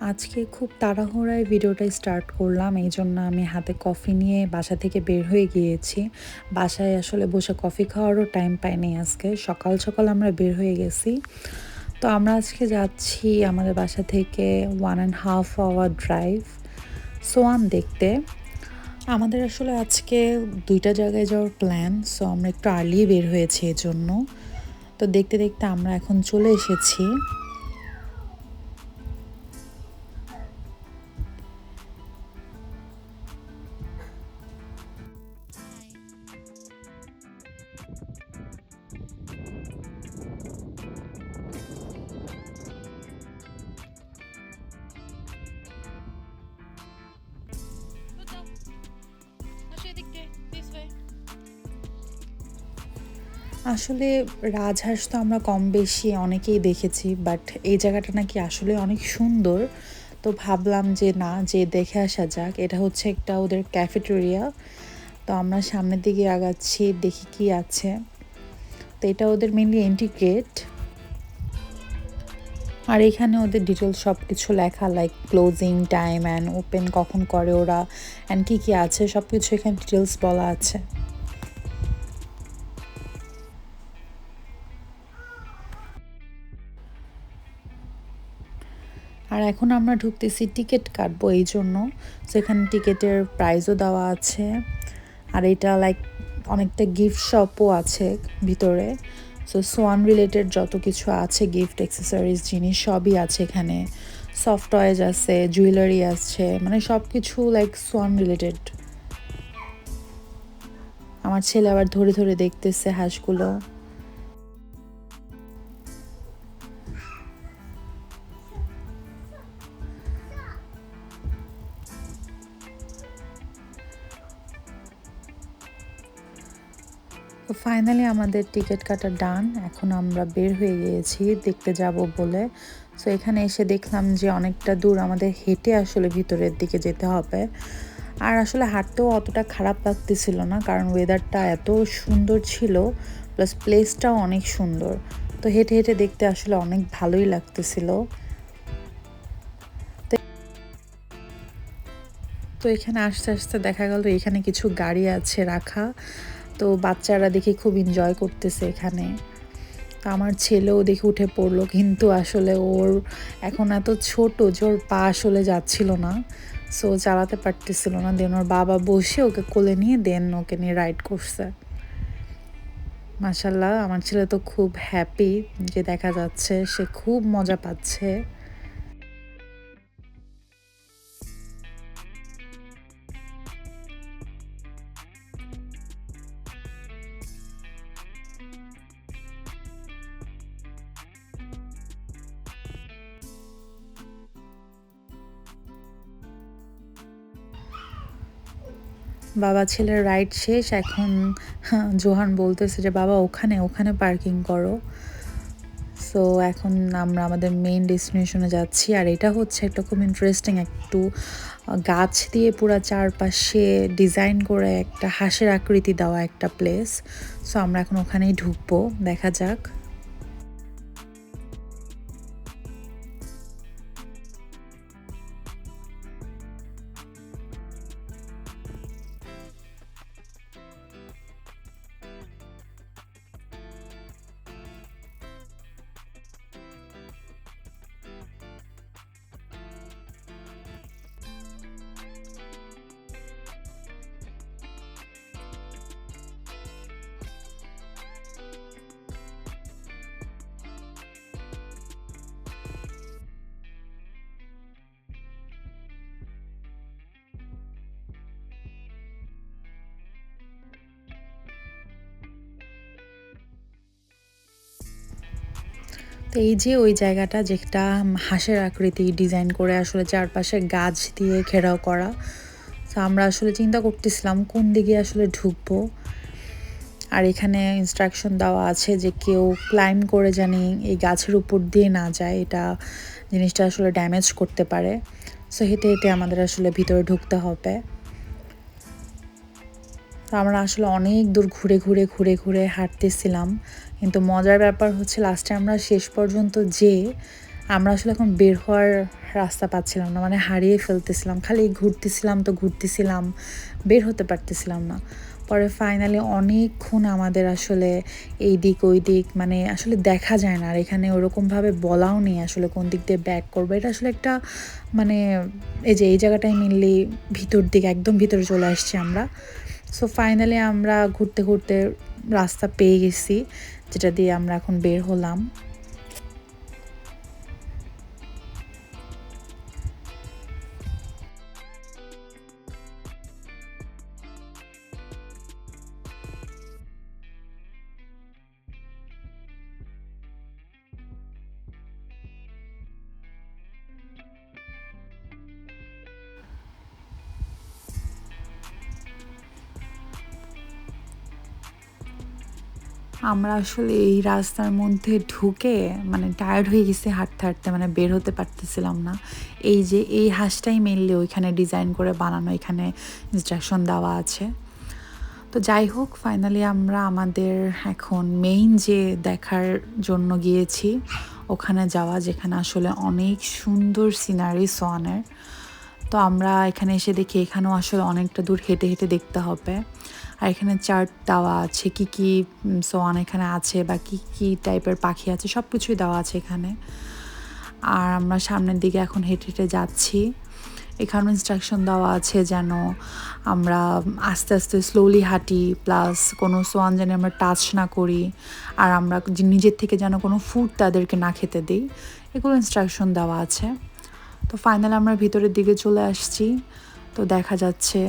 আজকে খুব তাড়াহুড়ায় ভিডিওটা স্টার্ট করলাম, এই জন্য আমি হাতে কফি নিয়ে বাসা থেকে বের হয়ে গিয়েছি। বাসায় আসলে বসে কফি খাওয়ারও টাইম পাইনি আজকে। সকাল সকাল আমরা বের হয়ে গেছি। তো আমরা আজকে যাচ্ছি আমাদের বাসা থেকে one and half hour drive swan দেখতে। আমাদের আসলে আজকে দুইটা জায়গায় যাওয়ার প্ল্যান সো আমরা একটু আর্লি বের হয়েছি এজন্য। তো দেখতে দেখতে আমরা এখন চলে এসেছি। আসলে রাজহাঁস তো আমরা কম বেশি অনেকেই দেখেছি বাট এই জায়গাটা নাকি আসলে অনেক সুন্দর। তো ভাবলাম যে না, যে দেখে আসা যাক। এটা হচ্ছে একটা ওদের ক্যাফেটেরিয়া তো আমরা সামনের দিকে আগাচ্ছি, দেখি কি আছে। তো এটা ওদের মেনলি এন্ট্রি গেট আর এখানে ওদের ডিটেলস সব কিছু লেখা like closing time and open কখন করে ওরা অ্যান্ড কী কী আছে সব কিছু এখানে ডিটেলস বলা আছে। আর এখন আমরা ঢুকতেছি টিকিট কাটবো এই জন্য। সেখানে টিকিটের প্রাইজও দেওয়া আছে। আর এটা লাইক অনেকটা গিফট শপও আছে ভিতরে। সো সোয়ান রিলেটেড যত কিছু আছে গিফট অ্যাক্সেসরিজ জিনিস সবই আছে এখানে। সফট টয়েজ আছে জুয়েলারি আছে মানে সব কিছু লাইক সোয়ান রিলেটেড আমার ছেলে আবার ধরে ধরে দেখতেছে হাঁসগুলো। তো ফাইনালি আমাদের টিকিট কাটা ডান এখন আমরা বের হয়ে গিয়েছি, দেখতে যাব বলে। সো এখানে এসে দেখলাম যে অনেকটা দূর আমাদের হেঁটে আসলে ভিতরের দিকে যেতে হবে। আর আসলে হাঁটতেও অতটা খারাপ লাগতেছিল না, কারণ ওয়েদারটা এত সুন্দর ছিল প্লাস প্লেসটাও অনেক সুন্দর। তো হেঁটে হেঁটে দেখতে আসলে অনেক ভালোই লাগতেছিল। তো এখানে আস্তে আস্তে দেখা গেল এখানে কিছু গাড়ি আছে রাখা। তো বাচ্চারা দেখি খুব এনজয় করতেছে এখানে। তো আমার ছেলেও দেখে উঠে পড়ল, কিন্তু আসলে ওর এখন এত ছোট যে ওর পা আসলে যাচ্ছিল না। সো চালাতে পারতেছিল না। দেন ওর বাবা বসে ওকে কোলে নিয়ে দেন ওকে নিয়ে রাইড করছে। মাসাল্লাহ আমার ছেলে তো খুব হ্যাপি যে দেখা যাচ্ছে, সে খুব মজা পাচ্ছে। বাবা ছেলের রাইড শেষ, এখন জোহান বলতেছে যে, বাবা, ওখানে ওখানে পার্কিং করো। সো এখন আমরা আমাদের মেইন ডেস্টিনেশনে যাচ্ছি, আর এটা হচ্ছে একটা খুব ইন্টারেস্টিং একটু গাছ দিয়ে পুরো চারপাশে ডিজাইন করে একটা হাঁসের আকৃতি দেওয়া একটা প্লেস সো আমরা এখন ওখানেই ঢুকবো, দেখা যাক। এই যে ওই জায়গাটা যেটা হাঁসের আকৃতি ডিজাইন করে আসলে চারপাশে গাছ দিয়ে ঘেরাও করা। তো আমরা আসলে চিন্তা করতেছিলাম কোন দিকে আসলে ঢুকবো। আর এখানে ইনস্ট্রাকশন দেওয়া আছে যে কেউ ক্লাইম করে জানি এই গাছের উপর দিয়ে না যায়, এটা জিনিসটা আসলে ড্যামেজ করতে পারে। সো হেঁটে হেঁটে আমাদের আসলে ভিতরে ঢুকতে হবে। আমরা আসলে অনেক দূর ঘুরে ঘুরে ঘুরে ঘুরে হাঁটতেছিলাম। কিন্তু মজার ব্যাপার হচ্ছে লাস্টে আমরা শেষ পর্যন্ত যে আমরা আসলে এখন বের হওয়ার রাস্তা পাচ্ছিলাম না। মানে হারিয়ে ফেলতেছিলাম। খালি ঘুরতেছিলাম তো ঘুরতেছিলাম, বের হতে পারতেছিলাম না। পরে ফাইনালি অনেকক্ষণ আমাদের আসলে এই দিক, ওই দিক মানে আসলে দেখা যায় না। আর এখানে ওরকমভাবে বলাও নেই আসলে কোন দিক দিয়ে ব্যাক করব। এটা আসলে একটা মানে এই যে, এই জায়গাটায় মেনলি ভিতর দিক, একদম ভিতরে চলে আসছি আমরা। সো ফাইনালি আমরা ঘুরতে ঘুরতে রাস্তা পেয়ে গেছি যেটা দিয়ে আমরা এখন বের হলাম। আমরা আসলে এই রাস্তার মধ্যে ঢুকে মানে টায়ার্ড হয়ে গেছি, হাঁটতে হাঁটতে মানে বের হতে পারতেছিলাম না। এই যে এই হাঁসটাই মেনলি ওইখানে ডিজাইন করে বানানো, এখানে ইনস্ট্রাকশন দেওয়া আছে। তো যাই হোক ফাইনালি আমরা আমাদের এখন মেইন যে দেখার জন্য গিয়েছি, ওখানে যাওয়া যেখানে আসলে অনেক সুন্দর সিনারি সোয়ানের। তো আমরা এখানে এসে দেখি এখানেও আসলে অনেকটা দূর হেঁটে হেঁটে দেখতে হবে। আর এখানে চার্ট দেওয়া আছে, কি কি সোয়ান এখানে আছে বা কি কি টাইপের পাখি আছে সব কিছুই দেওয়া আছে এখানে। আর আমরা সামনের দিকে এখন হেঁটে হেঁটে যাচ্ছি। এখানেও ইনস্ট্রাকশন দেওয়া আছে যেন আমরা আস্তে আস্তে স্লোলি হাঁটি প্লাস কোনো সোয়ান যেন আমরা টাচ না করি, আর আমরা নিজের থেকে যেন কোনো ফুড তাদেরকে না খেতে দিই, এগুলো ইনস্ট্রাকশন দেওয়া আছে। তো ফাইনাল আমরা ভিতরের দিকে চলে আসছি। তো দেখা যাচ্ছে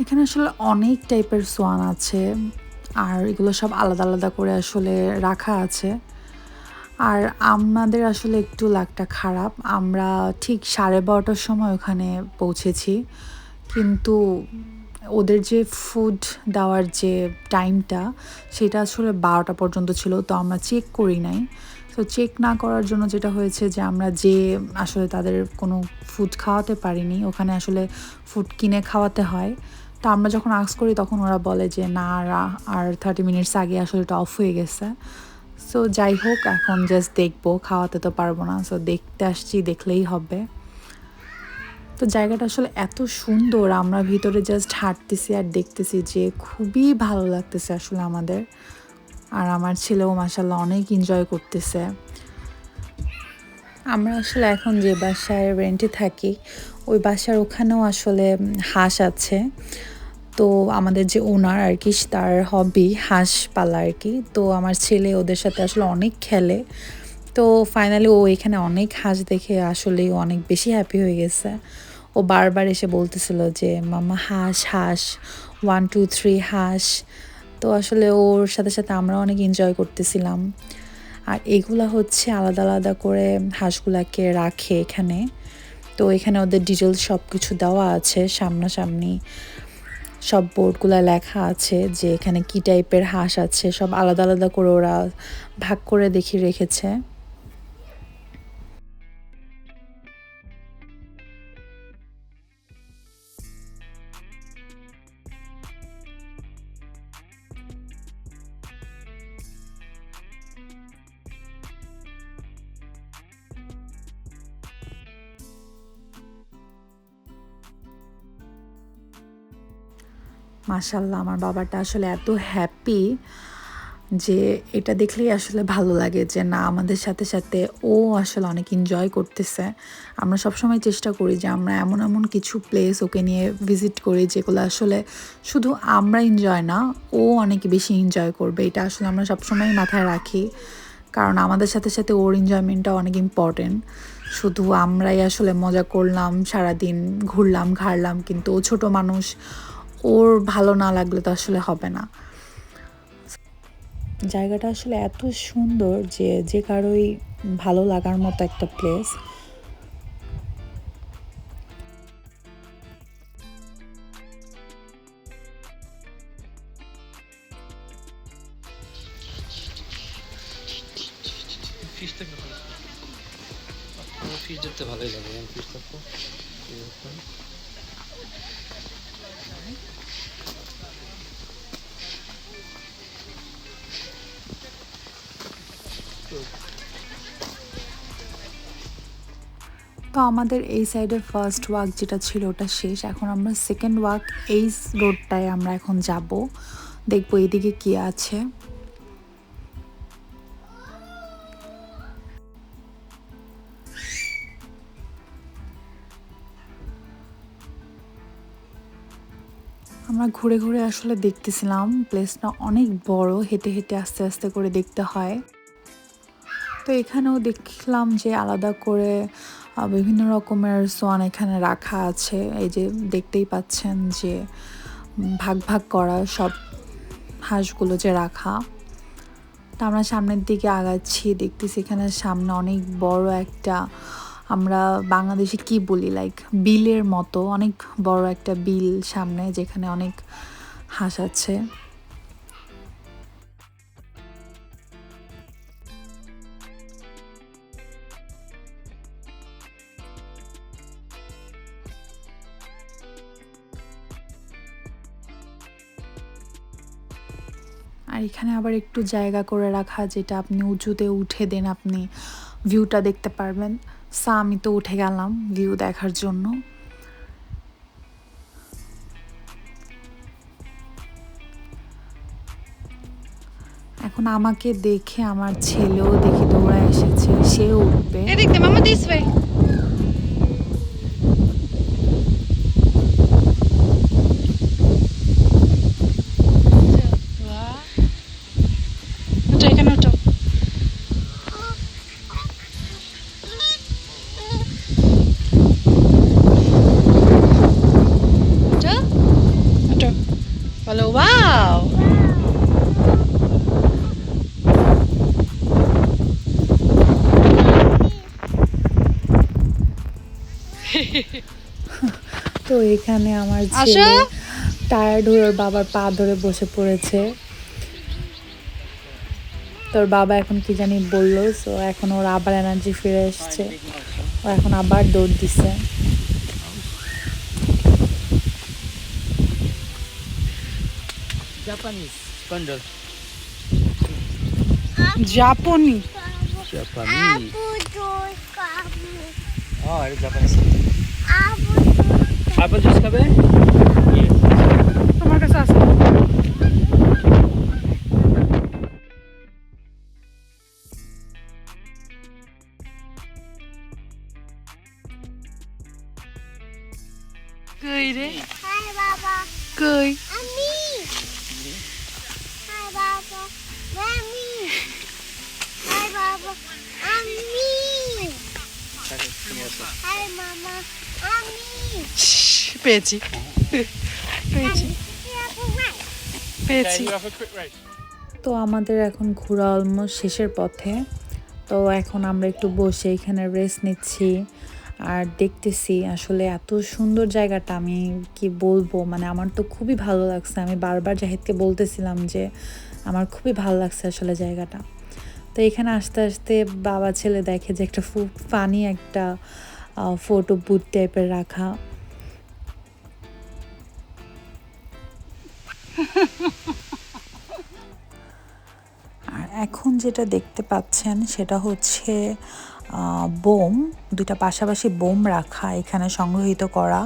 এখানে আসলে অনেক টাইপের সোয়ান আছে আর এগুলো সব আলাদা আলাদা করে আসলে রাখা আছে। আর আমাদের আসলে একটু লাকটা খারাপ। আমরা ঠিক সাড়ে বারোটার সময় ওখানে পৌঁছেছি। কিন্তু ওদের যে ফুড দেওয়ার যে টাইমটা সেটা আসলে বারোটা পর্যন্ত ছিল। তো আমরা চেক করি নাই। তো চেক না করার জন্য যেটা হয়েছে যে আমরা যে আসলে তাদের কোনো ফুড খাওয়াতে পারিনি, ওখানে আসলে ফুড কিনে খাওয়াতে হয়। তো আমরা যখন আক্স করি তখন ওরা বলে যে, না আর থার্টি মিনিটস আগে আসলে এটা অফ হয়ে গেছে। সো যাই হোক, এখন জাস্ট দেখব, খাওয়াতে তো পারব না। সো দেখতে আসছি, দেখলেই হবে। তো জায়গাটা আসলে এত সুন্দর, আমরা ভিতরে জাস্ট হাঁটতেছি আর দেখতেছি যে খুবই ভালো লাগতেছে আসলে আমাদের। আর আমার ছেলেও মাসাল্লাহ অনেক এনজয় করতেছে। আমরা আসলে এখন যে বাসায় রেন্টে থাকি, ওই বাসার ওখানেও আসলে হাঁস আছে। তো আমাদের যে ওনার আর কি তার হবি হাঁস পালা আর কি তো আমার ছেলে ওদের সাথে আসলে অনেক খেলে। তো ফাইনালি ও এখানে অনেক হাঁস দেখে আসলে অনেক বেশি হ্যাপি হয়ে গেছে। ও বারবার এসে বলতেছিল যে, মামা, হাঁস হাঁস ওয়ান টু থ্রি হাঁস। তো আসলে ওর সাথে সাথে আমরা অনেক এনজয় করতেছিলাম। আর এগুলা হচ্ছে আলাদা আলাদা করে হাঁসগুলাকে রাখে এখানে। তো এখানে ওদের ডিটেলস সব কিছু দেওয়া আছে সামনাসামনি। সব বোর্ডগুলো লেখা আছে যে এখানে কী টাইপের হাঁস আছে, সব আলাদা আলাদা করে ওরা ভাগ করে দেখিয়ে রেখেছে। মাসাল্লাহ আমার বাবাটা আসলে এত হ্যাপি যে এটা দেখলেই আসলে ভালো লাগে যে না, আমাদের সাথে সাথে ও আসলে অনেক এনজয় করতেছে। আমরা সবসময় চেষ্টা করি যে আমরা এমন এমন কিছু প্লেস ওকে নিয়ে ভিজিট করি যেগুলো আসলে শুধু আমরা এনজয় না, ও অনেক বেশি এনজয় করবে। এটা আসলে আমরা সবসময় মাথায় রাখি। কারণ আমাদের সাথে সাথে ওর এনজয়মেন্টটা অনেক ইম্পর্টেন্ট শুধু আমরাই আসলে মজা করলাম, সারাদিন ঘুরলাম, ঘাড়লাম, কিন্তু ও ছোটো মানুষ ওর ভালো না লাগলে তো আসলে হবে না। জায়গাটা আসলে এত সুন্দর যে যে কারোই ভালো লাগার মতো একটা প্লেস ফিশ ধরতে ভালোই লাগে। ফিশ থাকতো তো আমাদের এই সাইডে ফার্স্ট ওয়াক যেটা ছিল ওটা শেষ। এখন আমরা সেকেন্ড ওয়াক এই রোডটায় আমরা এখন যাব। দেখব এদিকে কি আছে। আমরা ঘুরে ঘুরে আসলে দেখতেছিলাম প্লেসটা অনেক বড়, হেঁটে হেঁটে আস্তে আস্তে করে দেখতে হয়। তো এখানেও দেখলাম যে আলাদা করে বিভিন্ন রকমের সোয়ান এখানে রাখা আছে। এই যে দেখতেই পাচ্ছেন যে ভাগ ভাগ করা সব হাঁসগুলো যে রাখা। তা আমরা সামনের দিকে আগাচ্ছি, দেখতেছি এখানে সামনে অনেক বড় একটা, আমরা বাংলাদেশে কি বলি লাইক বিলের মতো অনেক বড় একটা বিল সামনে, যেখানে অনেক হাঁস আছে। আর এখানে আবার একটু জায়গা করে রাখা, যেটা আপনি উঁচুতে উঠে দেন, আপনি ভিউটা দেখতে পারবেন। সা, আমি তো উঠে গেলাম ভিউ দেখার জন্য। এখন আমাকে দেখে আমার ছেলেও দেখে দৌড়া এসেছে, সেও উঠবে এদিক দে মামা দিস ওয়ে ওটা এখানে ওটা ওটা ওটা বলো ওয়াও তো এখানে আমার ছেলে টায়ার্ড হয়ে ওর বাবার পা ধরে বসে পড়েছে। তোর বাবা এখন কি জানি বলল সো এখন ওর আবার এনার্জি ফিরে এসছে। ও এখন আবার দৌড় দিছে। জাপানিজ কন্ডল জাপানি ও এটা জাপানিজ dos আপেল জুস খাবে আমার কাছে আছে কই রে Baba. কই Ami. Hai Baba. Mami. Hai Baba. Ami. Hai Mama. পেয়েছি। পেয়েছি। পেয়েছি। তো আমাদের এখন ঘোরা অলমোস্ট শেষের পথে। তো এখন আমরা একটু বসে এখানে রেস্ট নিচ্ছি আর দেখতেছি আসলে এত সুন্দর জায়গাটা আমি কি বলব? মানে আমার তো খুবই ভালো লাগছে। আমি বারবার জাহিদকে বলতেছিলাম যে আমার খুবই ভালো লাগছে আসলে জায়গাটা। তো এখানে আসতে আসতে বাবা ছেলে দেখে যে একটা খুব ফানি একটা ফটো বুথ টাইপের রাখা। আর এখন যেটা দেখতে পাচ্ছেন, সেটা হচ্ছে বোম দুটা পাশাপাশি বোম রাখা, এখানে সংগ্রহীত করা।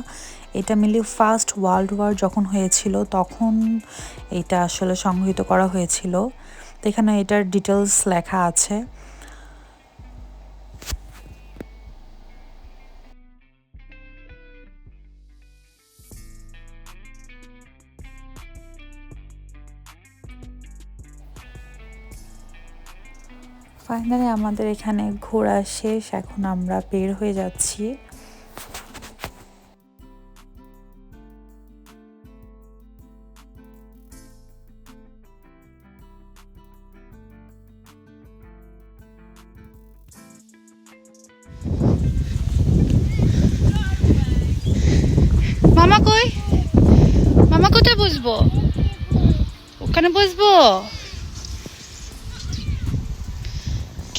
এটা মিলিয়ে ফার্স্ট ওয়ার্ল্ড ওয়ার যখন হয়েছিল, তখন এটা আসলে সংগ্রহীত করা হয়েছিল। তো এখানে এটার ডিটেলস লেখা আছে। ফাইনালি আমাদের এখানে ঘোরা শেষ এখন আমরা বের হয়ে যাচ্ছি।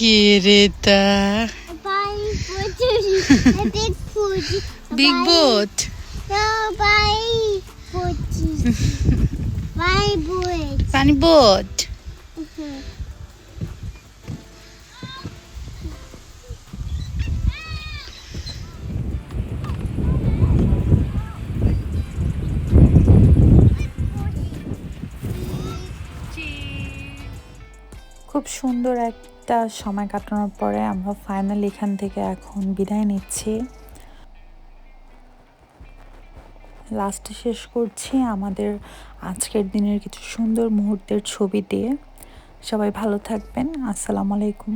Kirita. big boat. Big boat. No, by boat. by boat. By boat. খুব সুন্দর এক একটা সময় কাটানোর পরে আমরা ফাইনালি এখান থেকে এখন বিদায় নিচ্ছি। লাস্টে শেষ করছি আমাদের আজকের দিনের কিছু সুন্দর মুহূর্তের ছবি দিয়ে। সবাই ভালো থাকবেন। আসসালামু আলাইকুম।